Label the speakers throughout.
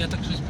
Speaker 1: Я так щось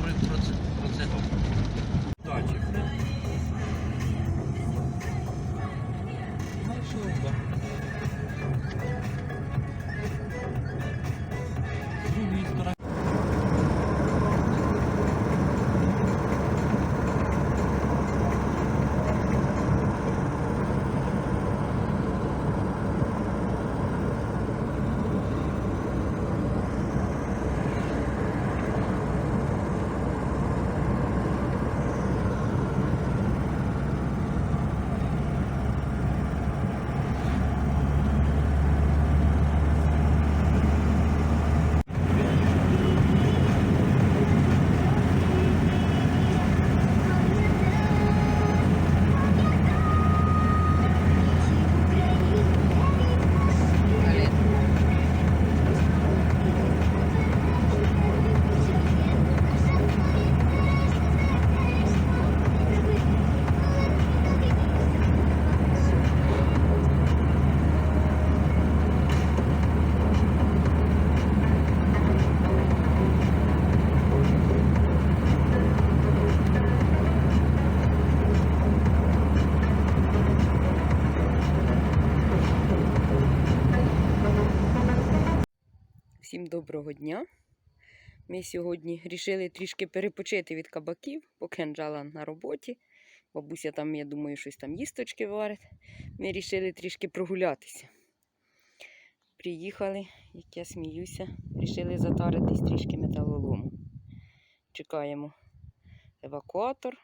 Speaker 2: доброго дня. Ми сьогодні вирішили трішки перепочити від кабаків, поки Анжела на роботі. Бабуся там, я думаю, щось там їсточки варить. Ми вирішили трішки прогулятися. Приїхали, як я сміюся, вирішили затаритись трішки металолому. Чекаємо евакуатор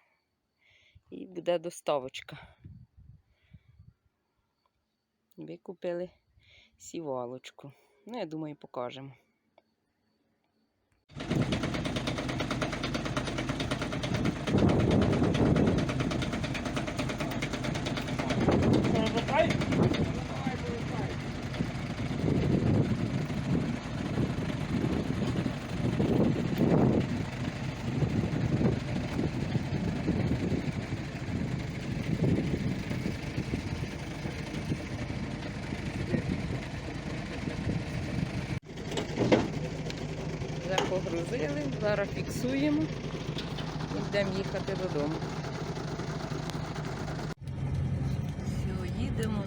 Speaker 2: і буде доставочка. Викупили сівалочку. Ну, я думаю, покажемо. Погрузили, зараз фіксуємо і йдемо їхати додому. Все, їдемо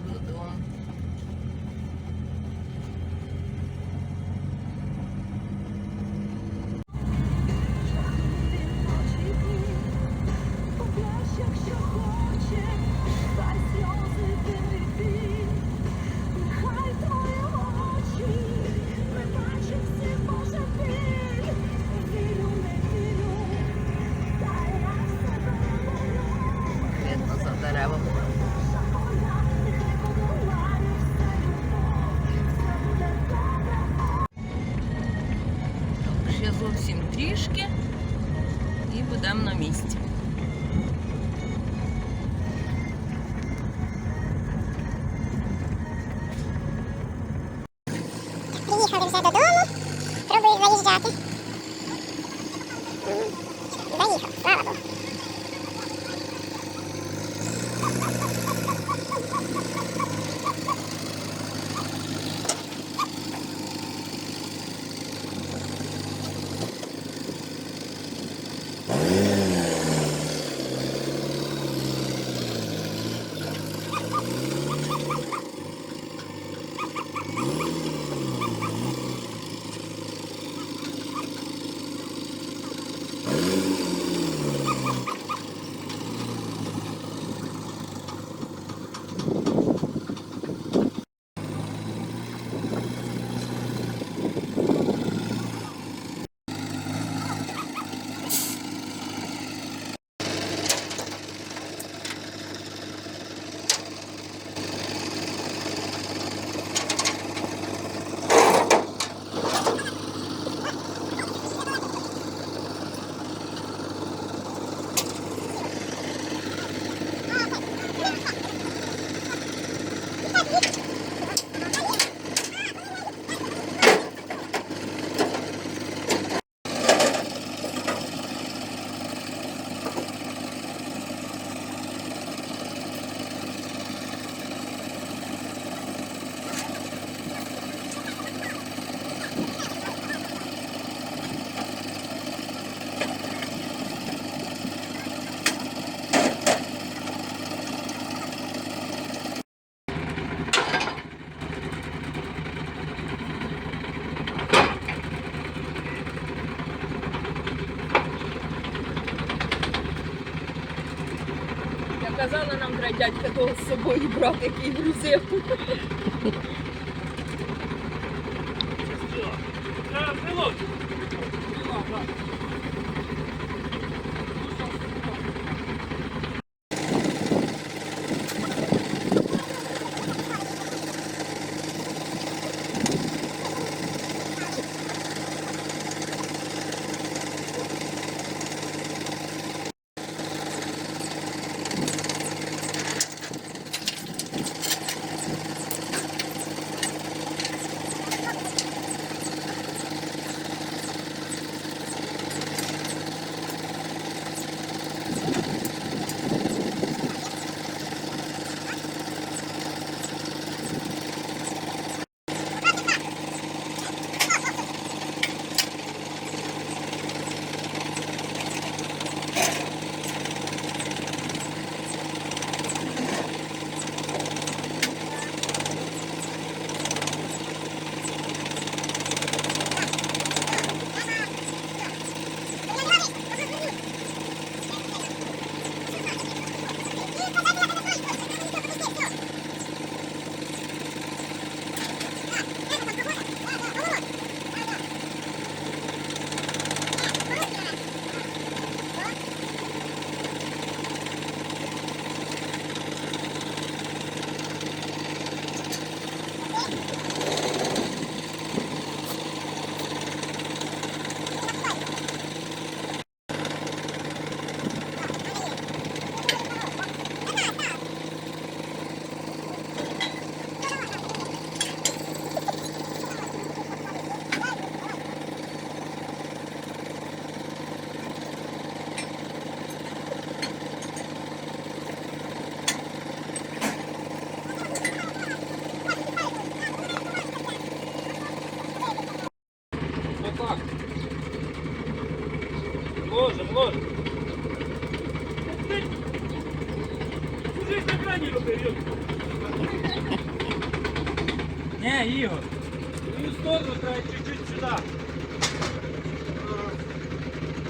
Speaker 3: дядька того з собою брав, який грузив.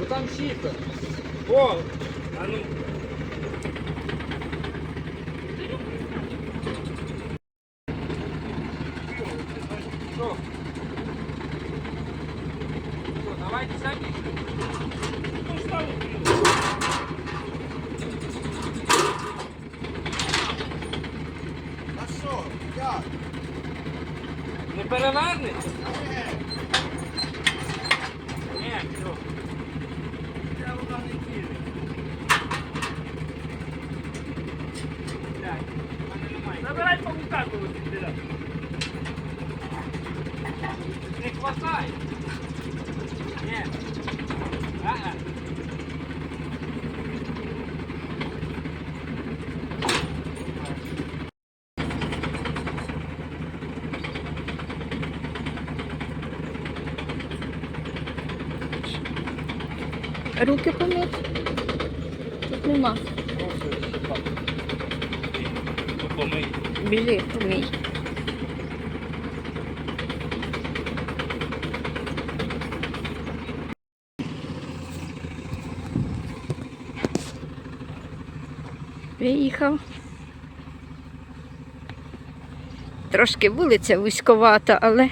Speaker 1: там щітка. О, а ну. Що? Що, давайте самі.
Speaker 4: А що? Як?
Speaker 1: Не перевернеться? Ні, все.
Speaker 3: Руки помити? Тут нема. Біжи, помий. Виїхав. Трошки вулиця вузьковата, але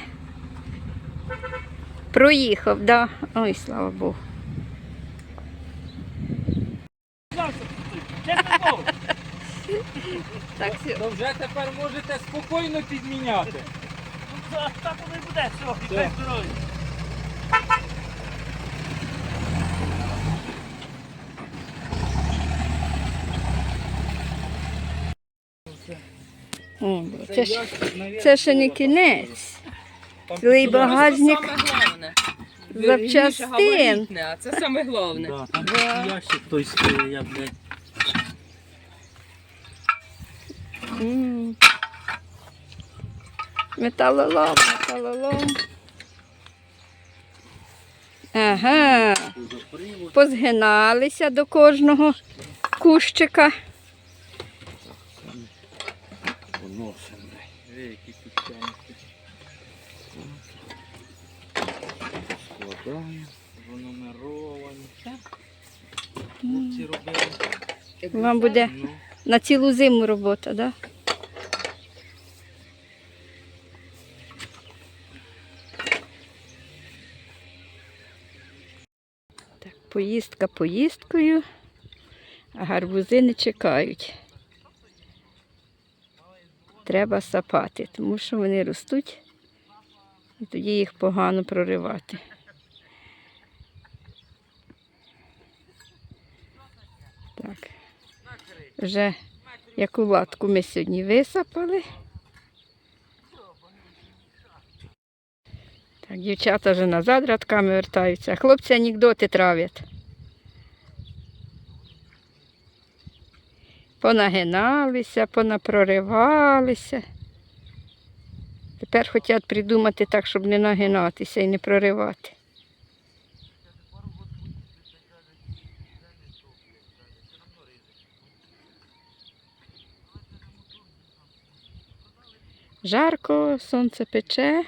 Speaker 3: проїхав, да. Ой, слава Богу. Так, все.
Speaker 1: То вже тепер можете спокійно підміняти.
Speaker 2: Так воно і буде, все, і хай здоров'я.
Speaker 3: О, це, ж, це ще не кінець. Цілий багажник
Speaker 2: головне.
Speaker 3: запчастин.
Speaker 2: А це саме головне.
Speaker 1: Да, там ящик той стоїть, я, блядь.
Speaker 3: М. Металолом, металолом. Ага. Позгиналися до кожного кущика.
Speaker 1: Складаємо, пронумеровані.
Speaker 3: Вам буде
Speaker 1: Ну,
Speaker 3: На цілу зиму робота, да? Поїздка поїздкою, а гарбузи не чекають. Треба сапати, тому що вони ростуть, і тоді їх погано проривати. Так. Вже яку латку ми сьогодні висапали. Так, дівчата вже назад радками вертаються, хлопці анекдоти травлять. Понагиналися, понапроривалися. Тепер хочуть придумати так, щоб не нагинатися і не проривати. Жарко, сонце пече.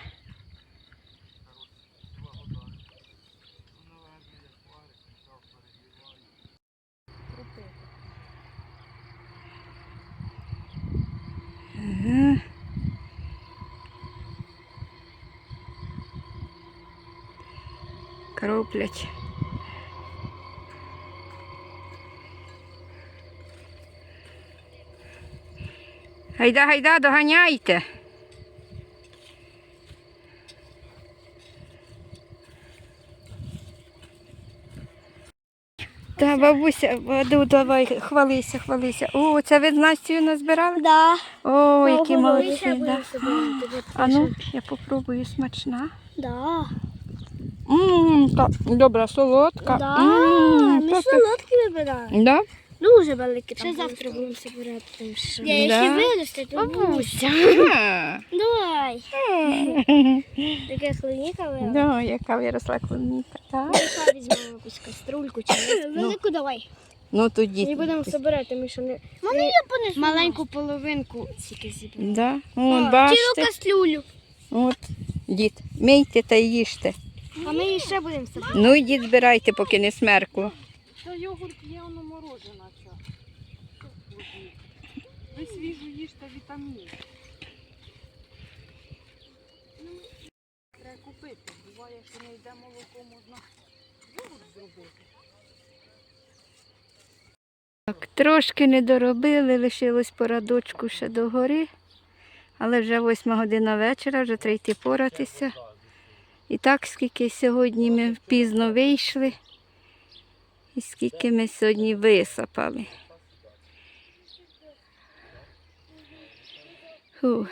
Speaker 3: Ага. Кроплять. Гайда, гайда, доганяйте. Та бабуся, ну, давай, хвалися, хвалися. О, це ви з Настю назбирали?
Speaker 5: Да.
Speaker 3: О, які молодці. Да. А ну, я попробую смачна.
Speaker 5: Да.
Speaker 3: Ммм, добра, солодка.
Speaker 5: Да.
Speaker 3: М,
Speaker 5: Ми
Speaker 3: просто-
Speaker 5: солодкі вибираємо.
Speaker 3: Да?
Speaker 5: Дуже великі. Ще завтра будемо собирати. Тому що... Я
Speaker 3: Да.
Speaker 5: якщо виросте, то бабуся.
Speaker 3: А,
Speaker 5: Давай. Таке хлоніка виросте.
Speaker 3: Да, яка виросла клубніка, так?
Speaker 5: Давай візьмемо якусь каструльку чи велику давай.
Speaker 3: Ну тоді.
Speaker 5: Ми будемо збирати, ми що не Можна я понесу? маленьку половинку тільки зібрати.
Speaker 3: Да. Вон, бачите.
Speaker 5: кастрюлю.
Speaker 3: От, дід, мийте та їжте.
Speaker 5: А ми її ще будемо собирати.
Speaker 3: Ну йдіть збирайте, поки не смеркло.
Speaker 6: Та йогурт є, воно морожена. Ви свіжу їжте вітамін. Треба купити. Буває, що не йде молоко, можна йогурт зробити.
Speaker 3: Так, трошки не доробили, лишилось по радочку ще до гори. Але вже восьма година вечора, вже треба йти поратися. І так, скільки сьогодні ми пізно вийшли, і скільки ми сьогодні висапали. Фух.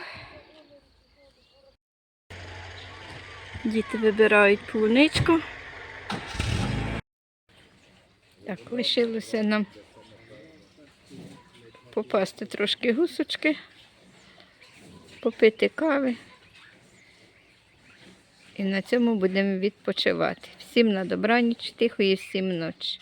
Speaker 3: Діти вибирають полуничку. Так, лишилося нам попасти трошки гусочки, попити кави. І на цьому будемо відпочивати. Всім на добраніч, тихої всім ночі.